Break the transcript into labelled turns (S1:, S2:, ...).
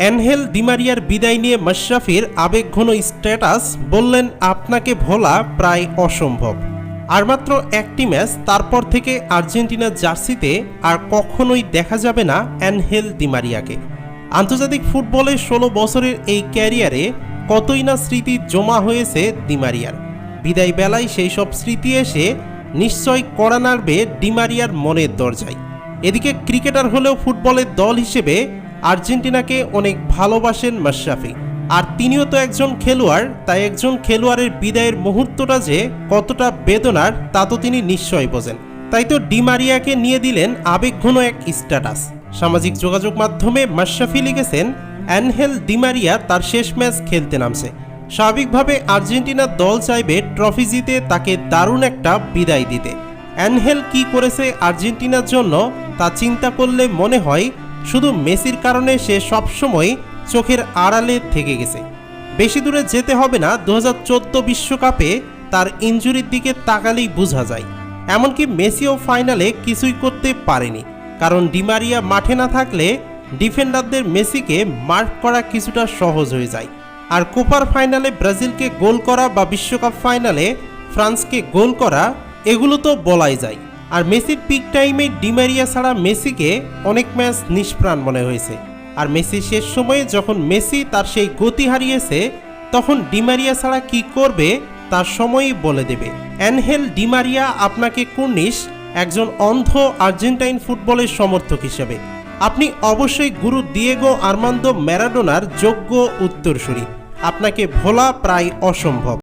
S1: Ángel দিমারিয়ার বিদায় নিয়ে মাশরাফির আবেগঘন স্ট্যাটাস, বললেন, আপনাকে ভোলা প্রায় অসম্ভব। আর মাত্র একটি ম্যাচ, তারপর থেকে আর্জেন্টিনার জার্সিতে আর কখনোই দেখা যাবে না অ্যানহেল দিমারিয়াকে আন্তর্জাতিক ফুটবলে ষোলো বছরের এই ক্যারিয়ারে কতই না স্মৃতি জমা হয়েছে দিমারিয়ার বিদায় বেলায় সেই সব স্মৃতি এসে নিশ্চয় কড়া নাড়বে ডিমারিয়ার মনের দরজায়। এদিকে ক্রিকেটার হলেও ফুটবলের দল হিসেবে আর্জেন্টিনাকে অনেক ভালোবাসেন মাশরাফি। আর তিনিও তো একজন খেলোয়াড়, তাই একজন খেলোয়াড়ের বিদায়ের মুহূর্তটা যে কতটা বেদনার, তা তো তিনি নিশ্চয়ই বোঝেন। তাই তো ডিমারিয়াকে নিয়ে দিলেন আবেগঘন এক স্ট্যাটাস। সামাজিক যোগাযোগ মাধ্যমে মাশরাফি লিখেছেন, অ্যানহেল ডিমারিয়া তার শেষ ম্যাচ খেলতে নামছে। স্বাভাবিকভাবে আর্জেন্টিনার দল চাইবে ট্রফি জিতে তাকে দারুণ একটা বিদায় দিতে। অ্যানহেল কি করেছে আর্জেন্টিনার জন্য, তা চিন্তা করলে মনে হয় শুধু মেসির কারণে সে সবসময় চোখের আড়ালে থেকে গেছে। বেশি দূরে যেতে হবে না, দু বিশ্বকাপে তার ইঞ্জুরির দিকে তাকালেই বোঝা যায়। এমনকি মেসিও ফাইনালে কিছুই করতে পারেনি। কারণ ডিমারিয়া মাঠে না থাকলে ডিফেন্ডারদের মেসিকে মার্ক করা কিছুটা সহজ হয়ে যায়। আর কোপার ফাইনালে ব্রাজিলকে গোল করা বা বিশ্বকাপ ফাইনালে ফ্রান্সকে গোল করা, এগুলো তো বলাই যায়। আর মেসির পিক টাইমে ডিমারিয়া ছাড়া মেসিকে অনেক ম্যাচ নিষ্প্রাণ মনে হয়েছে। আর মেসি শেষ সময়ে যখন মেসি তার সেই গতি হারিয়েছে, তখন ডিমারিয়া ছাড়া কি করবে তার সময়ই বলে দেবে। অ্যানহেল ডিমারিয়া আপনাকে কুর্নিশ একজন অন্ধ আর্জেন্টাইন ফুটবলের সমর্থক হিসেবে। আপনি অবশ্যই গুরু দিয়েগো আর্মান্দো ম্যারাডোনার যোগ্য উত্তরসূরি। আপনাকে ভোলা প্রায় অসম্ভব।